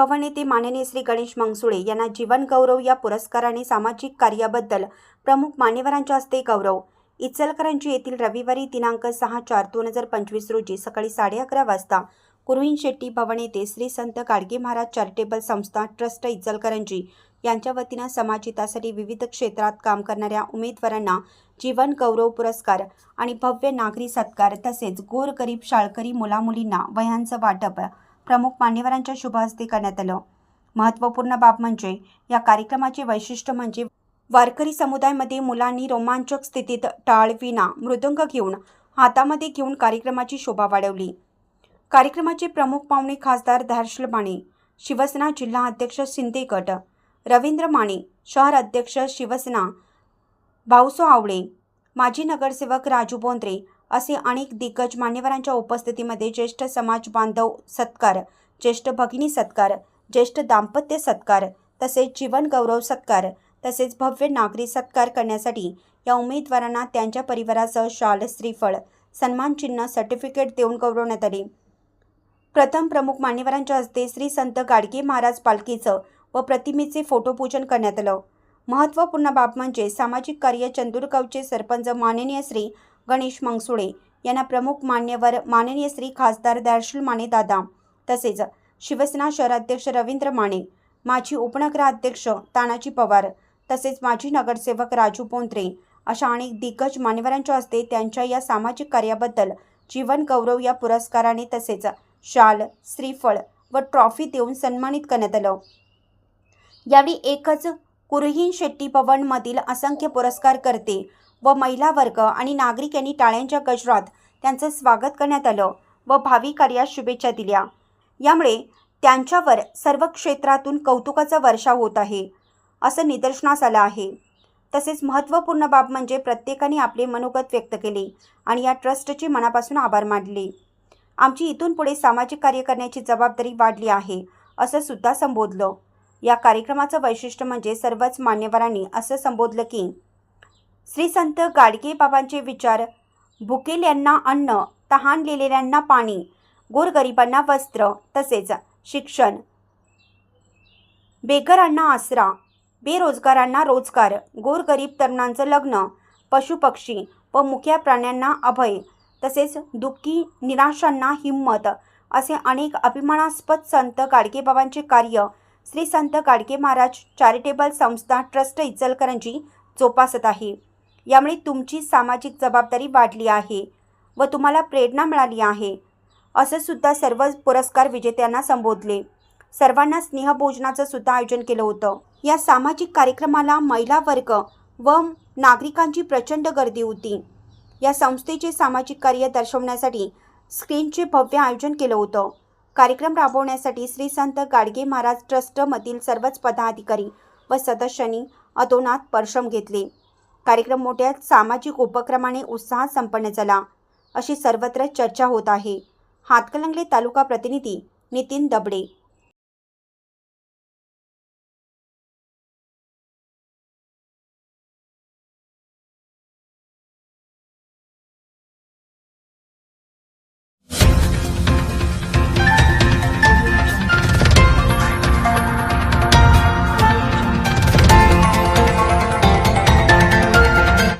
पवन येथे माननीय श्री गणेश मंगसुळे यांना जीवन गौरव या पुरस्काराने सामाजिक कार्याबद्दल प्रमुख मान्यवरांच्या हस्ते गौरव. इचलकरंजी येथील रविवारी दिनांक सहा चार दोन हजार पंचवीस रोजी सकाळी साडे अकरा वाजता कुरुईन शेट्टी भवन येथे श्री संत गाडगे महाराज चॅरिटेबल संस्था ट्रस्ट इचलकरंजी यांच्या वतीनं समाजहितासाठी विविध क्षेत्रात काम करणाऱ्या उमेदवारांना जीवन गौरव पुरस्कार आणि भव्य नागरी सत्कार तसेच गोरगरीब शाळकरी मुलामुलींना वह्यांचं वाटप प्रमुख मान्यवरांच्या शुभहस्ते करण्यात आलं. महत्त्वपूर्ण बाब म्हणजे या कार्यक्रमाचे वैशिष्ट्य म्हणजे वारकरी समुदायामध्ये मुलांनी रोमांचक स्थितीत टाळ विना मृदंग घेऊन हातामध्ये घेऊन कार्यक्रमाची शोभा वाढवली. कार्यक्रमाचे प्रमुख पाहुणे खासदार धार्शल माने शिवसेना जिल्हा अध्यक्ष शिंदे गट रवींद्र माने शहर अध्यक्ष शिवसेना भाऊसो आवळे माजी नगरसेवक राजू बोंद्रे असे अनेक दिग्गज मान्यवरांच्या उपस्थितीमध्ये ज्येष्ठ समाज बांधव सत्कार ज्येष्ठ भगिनी सत्कार ज्येष्ठ दाम्पत्य सत्कार तसेच जीवन गौरव सत्कार तसेच भव्य नागरी सत्कार करण्यासाठी या उमेदवारांना त्यांच्या परिवारासह शाल श्रीफळ सन्मान चिन्ह सर्टिफिकेट देऊन गौरवण्यात आले. प्रथम प्रमुख मान्यवरांच्या हस्ते श्री संत गाडगे महाराज पालखीचं व प्रतिमेचे फोटोपूजन करण्यात आलं. महत्त्वपूर्ण बाब म्हणजे सामाजिक कार्य चंदूरगावचे सरपंच माननीय श्री गणेश मंगसुळे यांना प्रमुख मान्यवर माननीय श्री खासदार दर्शल माने दादा तसेच शिवसेना शहराध्यक्ष रवींद्र माने माजी उपनगराध्यक्ष तानाजी पवार तसेच माजी नगरसेवक राजू पोंत्रे अशा अनेक दिग्गज मान्यवरांच्या हस्ते त्यांच्या या सामाजिक कार्याबद्दल जीवन गौरव या पुरस्काराने तसेच शाल श्रीफळ व ट्रॉफी देऊन सन्मानित करण्यात आलं. यावेळी एकच कुरहीन शेट्टी भवनमधील असंख्य पुरस्कार करते व महिला वर्ग आणि नागरिक यांनी टाळ्यांच्या गजरात त्यांचं स्वागत करण्यात आलं व भावी कार्यास शुभेच्छा दिल्या. यामुळे त्यांच्यावर सर्व क्षेत्रातून कौतुकाचा वर्षाव होत आहे असं निदर्शनास आलं आहे. तसेच महत्त्वपूर्ण बाब म्हणजे प्रत्येकाने आपले मनोगत व्यक्त केले आणि या ट्रस्टचे मनापासून आभार मानले. आमची इथून पुढे सामाजिक कार्य करण्याची जबाबदारी वाढली आहे असं सुद्धा संबोधलं. या कार्यक्रमाचं वैशिष्ट्य म्हणजे सर्वच मान्यवरांनी असं संबोधलं की श्री संत गाडगे बाबांचे विचार भुकेल्यांना अन्न तहानलेल्यांना पाणी गोरगरिबांना वस्त्र तसेच शिक्षण बेघरांना आसरा बेरोजगारांना रोजगार गोरगरीब तरुणांचं लग्न पशुपक्षी व मुख्या प्राण्यांना अभय तसेच दुःखी निराशांना हिंमत असे अनेक अभिमानास्पद संत गाडगेबाबांचे कार्य श्री संत गाडगे महाराज चॅरिटेबल संस्था ट्रस्ट इचलकरंजी जोपासत आहे. यामुळे तुमची सामाजिक जबाबदारी वाढली आहे व तुम्हाला प्रेरणा मिळाली आहे. असं सुद्धा सर्व पुरस्कार विजेत्यांना संबोधले. सर्वांना स्नेहभोजनाचं सुद्धा आयोजन केलं होतं. या सामाजिक कार्यक्रमाला महिला वर्ग व नागरिकांची प्रचंड गर्दी होती. या संस्थेचे सामाजिक कार्य दर्शवण्यासाठी स्क्रीनचे भव्य आयोजन केलं होतं. कार्यक्रम राबवण्यासाठी श्री संत गाडगे महाराज ट्रस्टमधील सर्वच पदाधिकारी व सदस्यांनी अतोनात परिश्रम घेतले. कार्यक्रम मोठ्या सामाजिक उपक्रमाने उत्साहात संपन्न झाला. अशी सर्वत्र चर्चा होत आहे. हातकलंगले तालुका प्रतिनिधी नितीन दबडे